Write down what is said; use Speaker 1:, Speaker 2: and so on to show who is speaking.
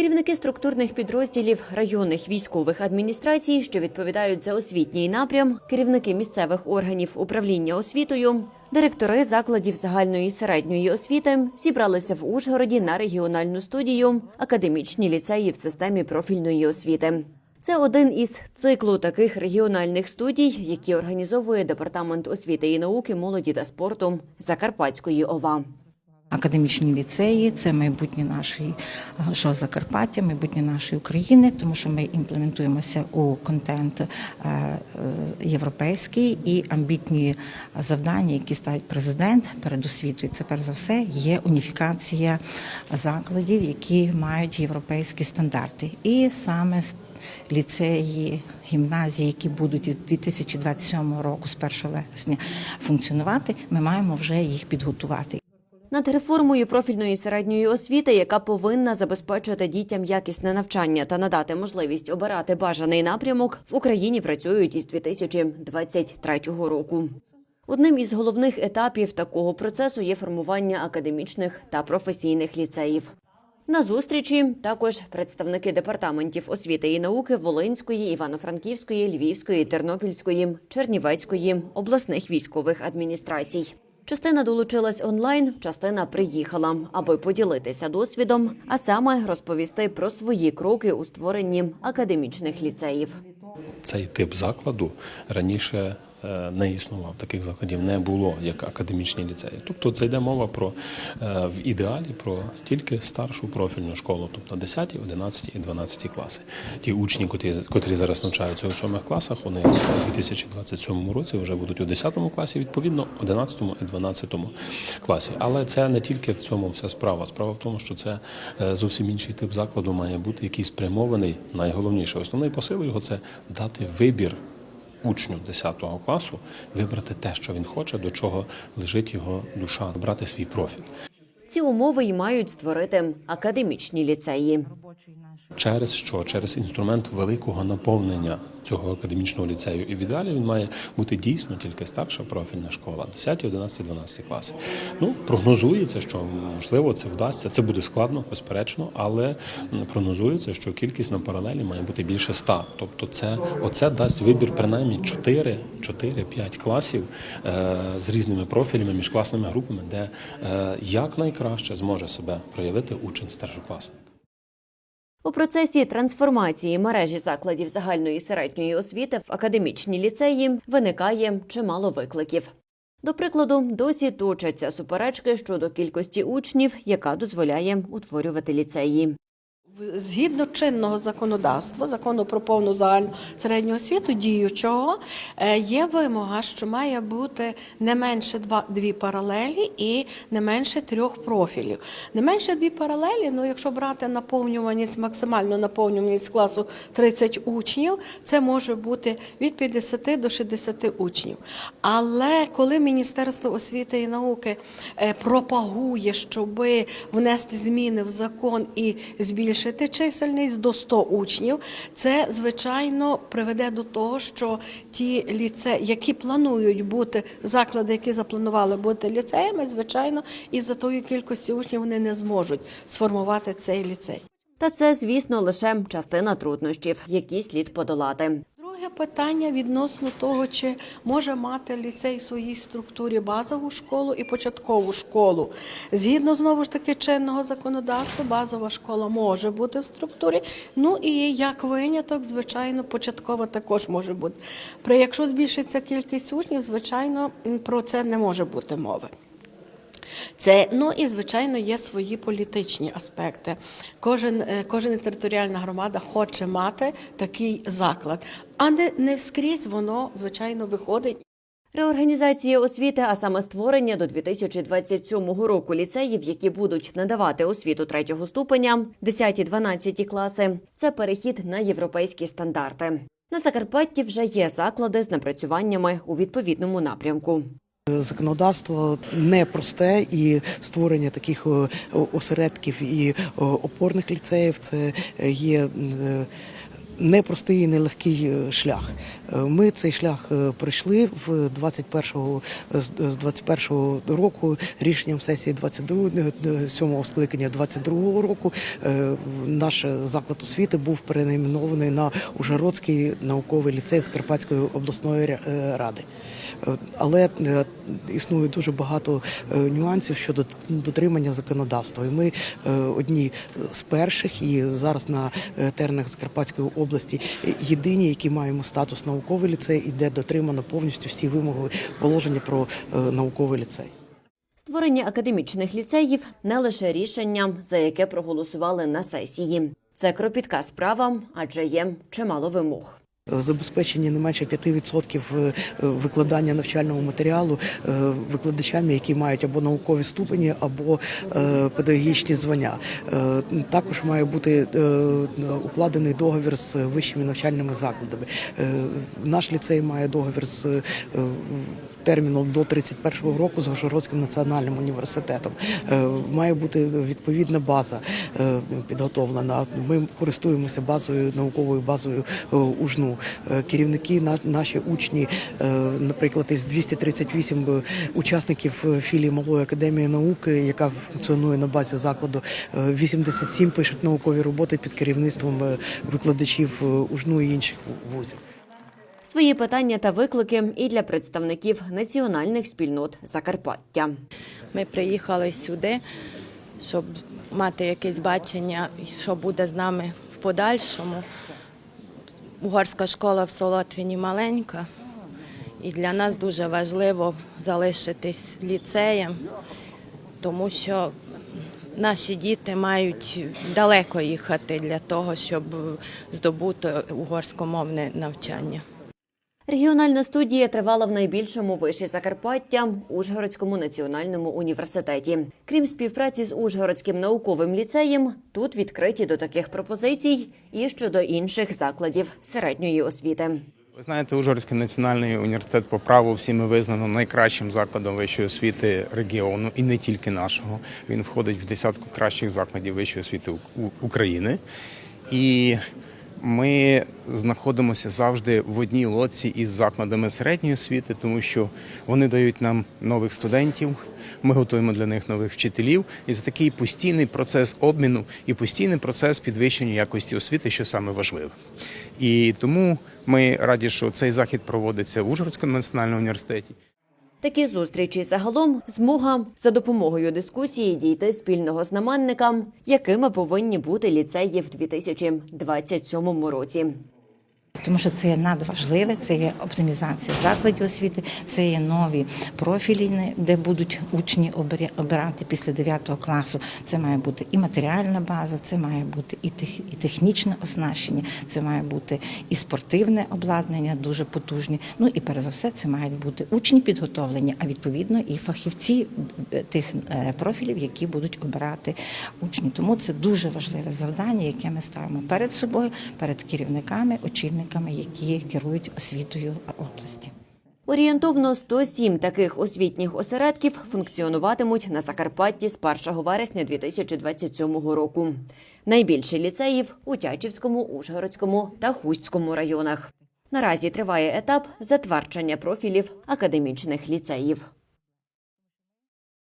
Speaker 1: Керівники структурних підрозділів районних військових адміністрацій, що відповідають за освітній напрям, керівники місцевих органів управління освітою, директори закладів загальної середньої освіти зібралися в Ужгороді на регіональну студію академічні ліцеї в системі профільної освіти. Це один із циклу таких регіональних студій, які організовує департамент освіти і науки, молоді та спорту Закарпатської ОВА.
Speaker 2: Академічні ліцеї це майбутнє нашої нашого Закарпаття, майбутнє нашої України, тому що ми імплементуємося у контент е, європейський і амбітні завдання, які ставить президент перед освітою. Це перш за все є уніфікація закладів, які мають європейські стандарти, і саме ліцеї, гімназії, які будуть із 2027 року, з 1 вересня, функціонувати, ми маємо вже їх підготувати.
Speaker 1: Над реформою профільної середньої освіти, яка повинна забезпечити дітям якісне навчання та надати можливість обирати бажаний напрямок, в Україні працюють із 2023 року. Одним із головних етапів такого процесу є формування академічних та професійних ліцеїв. На зустрічі також представники департаментів освіти і науки Волинської, Івано-Франківської, Львівської, Тернопільської, Чернівецької обласних військових адміністрацій. Частина долучилась онлайн, частина приїхала, аби поділитися досвідом, а саме розповісти про свої кроки у створенні академічних ліцеїв.
Speaker 3: Цей тип закладу раніше не існував. Таких закладів не було як академічні ліцеї. Тобто це йде мова про е, в ідеалі про тільки старшу профільну школу, тобто 10, 11 і 12 класи. Ті учні, котрі, котрі зараз навчаються у сьомих класах, вони у 2027 році вже будуть у 10 класі, відповідно, 11 і 12 класі. Але це не тільки в цьому вся справа. Справа в тому, що це е, зовсім інший тип закладу має бути, який спрямований. Найголовніше, основний посил його це дати вибір учню 10 класу вибрати те, що він хоче, до чого лежить його душа, брати свій профіль.
Speaker 1: Ці умови й мають створити академічні ліцеї.
Speaker 3: Через що? Через інструмент великого наповнення цього академічного ліцею. І в ідеалі він має бути дійсно тільки старша профільна школа, 10, 11, 12 класи. Ну, прогнозується, що можливо це вдасться. Це буде складно, безперечно, але прогнозується, що кількість на паралелі має бути більше 100. Тобто, це оце дасть вибір принаймні 4, 4-5 класів е, з різними профілями, міжкласними групами, де е, якнайкраще зможе себе проявити учень старшокласник.
Speaker 1: У процесі трансформації мережі закладів загальної середньої освіти в академічні ліцеї виникає чимало викликів. До прикладу, досі точаться суперечки щодо кількості учнів, яка дозволяє утворювати ліцеї.
Speaker 4: Згідно чинного законодавства, закону про повну загальну середню освіту діючого, е, є вимога, що має бути не менше два, дві паралелі і не менше трьох профілів. Не менше дві паралелі, ну якщо брати наповнюваність, максимальну наповнюваність класу 30 учнів, це може бути від 50 до 60 учнів. Але коли Міністерство освіти і науки е, пропагує, щоби внести зміни в закон і збільшити чисельність до 100 учнів, це звичайно приведе до того, що ті ліцеї, які планують бути заклади, які запланували бути ліцеями, звичайно, із за тої кількості учнів вони не зможуть сформувати цей ліцей.
Speaker 1: Та це, звісно, лише частина труднощів, які слід подолати.
Speaker 4: Друге питання відносно того, чи може мати ліцей в своїй структурі базову школу і початкову школу. Згідно знову ж таки чинного законодавства, базова школа може бути в структурі. Ну і як виняток, звичайно, початкова також може бути. При якщо збільшиться кількість учнів, звичайно, про це не може бути мови. Це ну і звичайно є свої політичні аспекти. Кожен, е, кожна територіальна громада хоче мати такий заклад, а не, не скрізь воно звичайно виходить.
Speaker 1: Реорганізація освіти, а саме створення до 2027 року ліцеїв, які будуть надавати освіту третього ступеня, 10-12 класи, це перехід на європейські стандарти. На Закарпатті вже є заклади з напрацюваннями у відповідному напрямку.
Speaker 5: Законодавство непросте і створення таких е, осередків і е, опорних ліцеїв це є е, непростий і нелегкий е, шлях. Е, Ми цей шлях е, пройшли в 21 з з 21 року рішенням сесії 22 е, сьомого скликання 22 року. Наш заклад освіти був перейменований на Ужгородський науковий ліцей Закарпатської обласної ради. Але існує дуже багато нюансів щодо дотримання законодавства. І ми одні з перших і зараз на теренах Закарпатської області е, єдині, які маємо статус науковий ліцей, і де дотримано повністю всі вимоги положення про е, науковий ліцей.
Speaker 1: Створення академічних ліцеїв не лише рішення, за яке проголосували на сесії. Це кропітка справа, адже є чимало вимог.
Speaker 5: Забезпечення не менше 5% е, викладання навчального матеріалу е, викладачами, які мають або наукові ступені, або е, педагогічні звання. Також має бути укладений договір з вищими навчальними закладами. Наш ліцей має договір з терміном до 31 року з Ужгородським національним університетом. Е, Має бути відповідна база е, підготовлена. Ми користуємося базою, науковою базою е, УЖНУ. Керівники, на- наші учні, наприклад, із 238 учасників філії Малої академії науки, яка функціонує на базі закладу, е, 87 пишуть наукові роботи під керівництвом викладачів УЖНУ і інших вузів.
Speaker 1: Свої питання та виклики і для представників національних спільнот Закарпаття.
Speaker 6: Ми приїхали сюди, щоб мати якесь бачення, що буде з нами в подальшому. Угорська школа в Солотвіні маленька, і для нас дуже важливо залишитись ліцеєм, тому що наші діти мають далеко їхати для того, щоб здобути угорськомовне навчання.
Speaker 1: Регіональна студія тривала в найбільшому виші Закарпаття Ужгородському національному університеті. Крім співпраці з Ужгородським науковим ліцеєм, тут відкриті до таких пропозицій і щодо інших закладів середньої освіти.
Speaker 7: Ви знаєте, Ужгородський національний університет по праву всіми визнано найкращим закладом вищої освіти регіону і не тільки нашого. Він входить в десятку кращих закладів вищої освіти України. І ми знаходимося завжди в одній лодці із закладами середньої освіти, тому що вони дають нам нових студентів. Ми готуємо для них нових вчителів, і це такий постійний процес обміну і постійний процес підвищення якості освіти, що саме важливе. І тому ми раді, що цей захід проводиться в Ужгородському національному університеті.
Speaker 1: Такі зустрічі загалом змога за допомогою дискусії дійти спільного знаменника, якими повинні бути ліцеї в 2027 році.
Speaker 2: Тому що це є надважливе, це є оптимізація закладів освіти, це є нові профілі, де будуть учні обирати після 9 класу. Це має бути і матеріальна база, це має бути і і технічне оснащення, це має бути і спортивне обладнання, дуже потужні. Ну і перш за все, це мають бути учні підготовлені, а відповідно і фахівці е, тих е, профілів, які будуть обирати учні. Тому це дуже важливе завдання, яке ми ставимо перед собою, перед керівниками, очільниками, які керують освітою області.
Speaker 1: Орієнтовно 107 таких освітніх осередків функціонуватимуть на Закарпатті з 1 вересня 2027 року. Найбільше ліцеїв у Тячівському, Ужгородському та Хустському районах. Наразі триває етап затвердження профілів академічних ліцеїв.